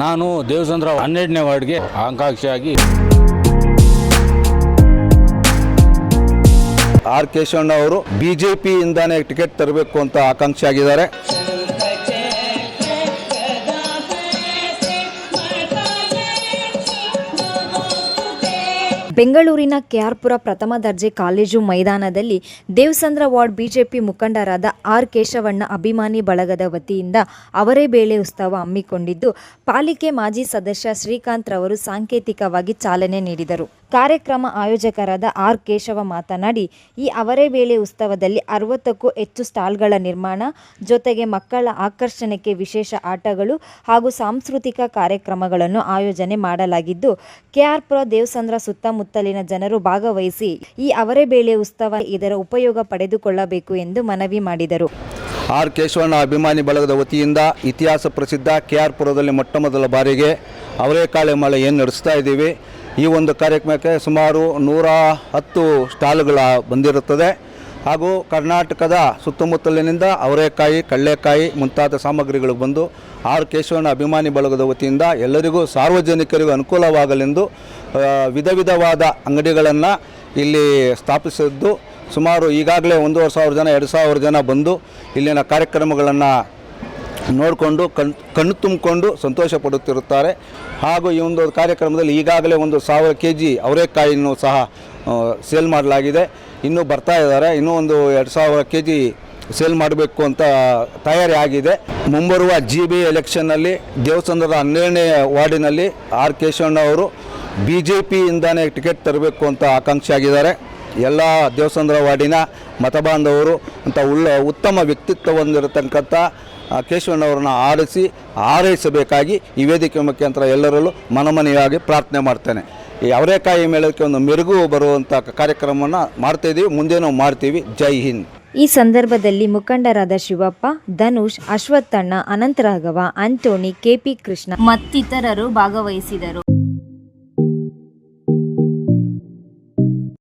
ನಾನು ದೇವಚಂದ್ರ ಹನ್ನೆರಡನೇ ವಾರ್ಡ್ಗೆ ಆಕಾಂಕ್ಷಿಯಾಗಿ ಆರ್ ಕೇಶವಣ್ಣ ಅವರು ಬಿಜೆಪಿಯಿಂದಾನೇ ಟಿಕೆಟ್ ತರಬೇಕು ಅಂತ ಆಕಾಂಕ್ಷಿ ಆಗಿದ್ದಾರೆ ಬೆಂಗಳೂರಿನ ಕೆಆರ್ಪುರ ಪ್ರಥಮ ದರ್ಜೆ ಕಾಲೇಜು ಮೈದಾನದಲ್ಲಿ ದೇವಸಂದ್ರ ವಾರ್ಡ್ ಬಿಜೆಪಿ ಮುಖಂಡರಾದ ಆರ್ ಕೇಶವಣ್ಣ ಅಭಿಮಾನಿ ಬಳಗದ ವತಿಯಿಂದ ಅವರೇ ಬೇಳೆ ಉತ್ಸವ ಹಮ್ಮಿಕೊಂಡಿದ್ದು, ಪಾಲಿಕೆ ಮಾಜಿ ಸದಸ್ಯ ಶ್ರೀಕಾಂತ್ ರವರು ಸಾಂಕೇತಿಕವಾಗಿ ಚಾಲನೆ ನೀಡಿದರು. ಕಾರ್ಯಕ್ರಮ ಆಯೋಜಕರಾದ ಆರ್ ಕೇಶವ ಮಾತನಾಡಿ, ಈ ಅವರೇ ಬೇಳೆ ಉತ್ಸವದಲ್ಲಿ ಅರವತ್ತಕ್ಕೂ ಹೆಚ್ಚು ಸ್ಟಾಲ್ಗಳ ನಿರ್ಮಾಣ, ಜೊತೆಗೆ ಮಕ್ಕಳ ಆಕರ್ಷಣೆಗೆ ವಿಶೇಷ ಆಟಗಳು ಹಾಗೂ ಸಾಂಸ್ಕೃತಿಕ ಕಾರ್ಯಕ್ರಮಗಳನ್ನು ಆಯೋಜನೆ ಮಾಡಲಾಗಿದ್ದು, ಕೆಆರ್ಪುರ ದೇವಸಂದ್ರ ಸುತ್ತಮುತ್ತಲಿನ ಜನರು ಭಾಗವಹಿಸಿ ಈ ಅವರೇ ಬೇಳೆ ಉತ್ಸವ ಇದರ ಉಪಯೋಗ ಪಡೆದುಕೊಳ್ಳಬೇಕು ಎಂದು ಮನವಿ ಮಾಡಿದರು. ಆರ್ ಕೇಶವಣ್ಣ ಅಭಿಮಾನಿ ಬಳಗದ ವತಿಯಿಂದ ಇತಿಹಾಸ ಪ್ರಸಿದ್ಧ ಕೆ ಆರ್ ಪುರದಲ್ಲಿ ಮೊಟ್ಟ ಮೊದಲ ಬಾರಿಗೆ ಅವರೇಕಾಳೆ ಮಳೆ ಏನು ನಡೆಸ್ತಾ ಇದ್ದೀವಿ. ಈ ಒಂದು ಕಾರ್ಯಕ್ರಮಕ್ಕೆ ಸುಮಾರು ನೂರ ಹತ್ತು ಸ್ಟಾಲ್ಗಳ ಬಂದಿರುತ್ತದೆ. ಹಾಗೂ ಕರ್ನಾಟಕದ ಸುತ್ತಮುತ್ತಲಿನಿಂದ ಅವರೇಕಾಯಿ ಕಳ್ಳೆಕಾಯಿ ಮುಂತಾದ ಸಾಮಗ್ರಿಗಳು ಬಂದು ಆರ್ ಕೇಶವಣ್ಣ ಅಭಿಮಾನಿ ಬಳಗದ ವತಿಯಿಂದ ಎಲ್ಲರಿಗೂ ಸಾರ್ವಜನಿಕರಿಗೂ ಅನುಕೂಲವಾಗಲೆಂದು ವಿಧ ವಿಧವಾದ ಅಂಗಡಿಗಳನ್ನು ಇಲ್ಲಿ ಸ್ಥಾಪಿಸಿದ್ದು ಸುಮಾರು ಈಗಾಗಲೇ ಒಂದೂವರೆ ಸಾವಿರ ಜನ, ಎರಡು ಸಾವಿರ ಜನ ಬಂದು ಇಲ್ಲಿನ ಕಾರ್ಯಕ್ರಮಗಳನ್ನು ನೋಡಿಕೊಂಡು, ಕಣ್, ಕಣ್ಣು ತುಂಬಿಕೊಂಡು ಸಂತೋಷ ಪಡುತ್ತಿರುತ್ತಾರೆ. ಹಾಗೂ ಈ ಒಂದು ಕಾರ್ಯಕ್ರಮದಲ್ಲಿ ಈಗಾಗಲೇ ಒಂದು ಸಾವಿರ ಕೆ ಜಿ ಅವರೆಕಾಯಿಯನ್ನು ಸಹ ಸೇಲ್ ಮಾಡಲಾಗಿದೆ. ಇನ್ನೂ ಬರ್ತಾ ಇದ್ದಾರೆ. ಇನ್ನೂ ಒಂದು ಎರಡು ಸಾವಿರ ಕೆ ಜಿ ಸೇಲ್ ಮಾಡಬೇಕು ಅಂತ ತಯಾರಿ ಆಗಿದೆ. ಮುಂಬರುವ ಜಿ ಬಿ ಎಲೆಕ್ಷನ್ನಲ್ಲಿ ದೇವಸ್ಥಾನದ ಹನ್ನೆರಡನೇ ವಾರ್ಡಿನಲ್ಲಿ ಆರ್ ಕೇಶವಣ್ಣ ಅವರು ಬಿ ಜೆ ಪಿಯಿಂದಾನೇ ಟಿಕೆಟ್ ತರಬೇಕು ಅಂತ ಆಕಾಂಕ್ಷಿ ಆಗಿದ್ದಾರೆ. ಎಲ್ಲ ದೇವಸಂದ್ರ ವಾರ್ಡಿನ ಮತಬಾಂಧವರು ಅಂತ ಉಳ್ಳ ಉತ್ತಮ ವ್ಯಕ್ತಿತ್ವ ಹೊಂದಿರತಕ್ಕಂಥ ಆ, ಕೇಶವಣ್ಣವರನ್ನ ಆರಿಸಿ ಆರೈಸಬೇಕಾಗಿ ಈ ವೇದಿಕೆ ಮುಖಾಂತರ ಎಲ್ಲರಲ್ಲೂ ಮನಮನೆಯಾಗಿ ಪ್ರಾರ್ಥನೆ ಮಾಡ್ತೇನೆ. ಈ ಅವರೇಕಾಯಿ ಮೇಳಕ್ಕೆ ಒಂದು ಮೆರುಗು ಬರುವಂಥ ಕಾರ್ಯಕ್ರಮವನ್ನು ಮಾಡ್ತಾಯಿದ್ದೀವಿ ನಾವು ಮಾಡ್ತೀವಿ. ಜೈ ಹಿಂದ್. ಈ ಸಂದರ್ಭದಲ್ಲಿ ಮುಖಂಡರಾದ ಶಿವಪ್ಪ ಧನುಷ್ ಅಶ್ವತ್ಥಣ್ಣ ಅನಂತರಾಘವ ಅಂಟೋಣಿ ಕೆಪಿ ಕೃಷ್ಣ ಮತ್ತಿತರರು ಭಾಗವಹಿಸಿದರು.